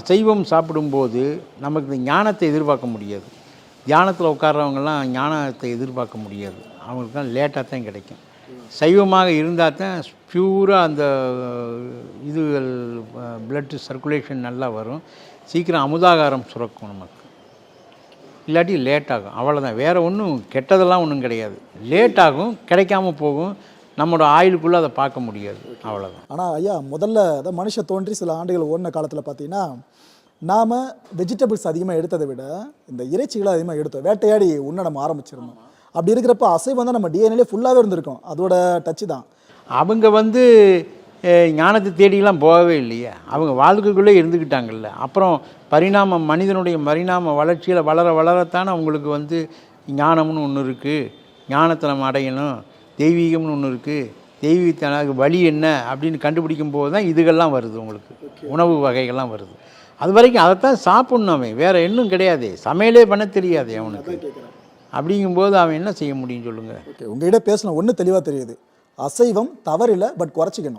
அசைவம் சாப்பிடும்போது நமக்கு இந்த ஞானத்தை எதிர்பார்க்க முடியாது. தியானத்தில் உட்கார்றவங்கெல்லாம் ஞானத்தை எதிர்பார்க்க முடியாது. அவங்களுக்குலாம் லேட்டாக தான் கிடைக்கும். சைவமாக இருந்தால் தான் பியூராக அந்த இதுகள் பிளட்டு சர்க்குலேஷன் நல்லா வரும். சீக்கிரம் அமுதாகாரம் சுரக்கும் நமக்கு. இல்லாட்டி லேட் ஆகும் அவ்வளோதான் வேறு ஒன்றும் கெட்டதெல்லாம் ஒன்றும் கிடையாது. லேட் ஆகும் கிடைக்காம போகும். நம்மளோட ஆயுளுக்குள்ளே அதை பார்க்க முடியாது. அவ்வளோதான் ஆனால் ஐயா முதல்ல அதான் மனுஷன் தோன்றி சில ஆண்டுகள் ஓடின காலத்தில் பார்த்தீங்கன்னா நாம் வெஜிடபிள்ஸ் அதிகமாக எடுத்ததை விட இந்த இறைச்சிகளை அதிகமாக எடுத்தோம். வேட்டையாடி உண்ண நம்ம ஆரம்பிச்சிருந்தோம் அப்படி இருக்கிறப்ப அசைவம் தான் நம்ம டிஎன்ஏலே ஃபுல்லாகவே இருந்திருக்கும். அதோட டச்சு தான். அவங்க வந்து ஞானத்தை தேடிலாம் போகவே இல்லையே. அவங்க வாழ்க்கைக்குள்ளே இருந்துக்கிட்டாங்கல்ல அப்புறம் பரிணாமம் மனிதனுடைய பரிணாம வளர்ச்சியில் வளர வளரத்தானே அவங்களுக்கு வந்து ஞானம்னு ஒன்று இருக்குது ஞானத்தை நம்ம அடையணும். தெய்வீகம்னு ஒன்று இருக்குது தெய்வீகத்தினால வழி என்ன அப்படின்னு கண்டுபிடிக்கும் போது தான் இதுகள்லாம் வருது உங்களுக்கு. உணவு வகைகள்லாம் வருது. அது வரைக்கும் அதைத்தான் சாப்பிட்ணும். அவன் வேறு இன்னும் கிடையாது. சமையலே பண்ண தெரியாது அவனுக்கு. அப்படிங்கும்போது அவன் என்ன செய்ய முடியும் சொல்லுங்கள் ஓகே உங்ககிட்ட பேசணும். ஒன்று தெளிவாக தெரியுது. அசைவம் தவறில்லை பட் குறைச்சிக்கணும்.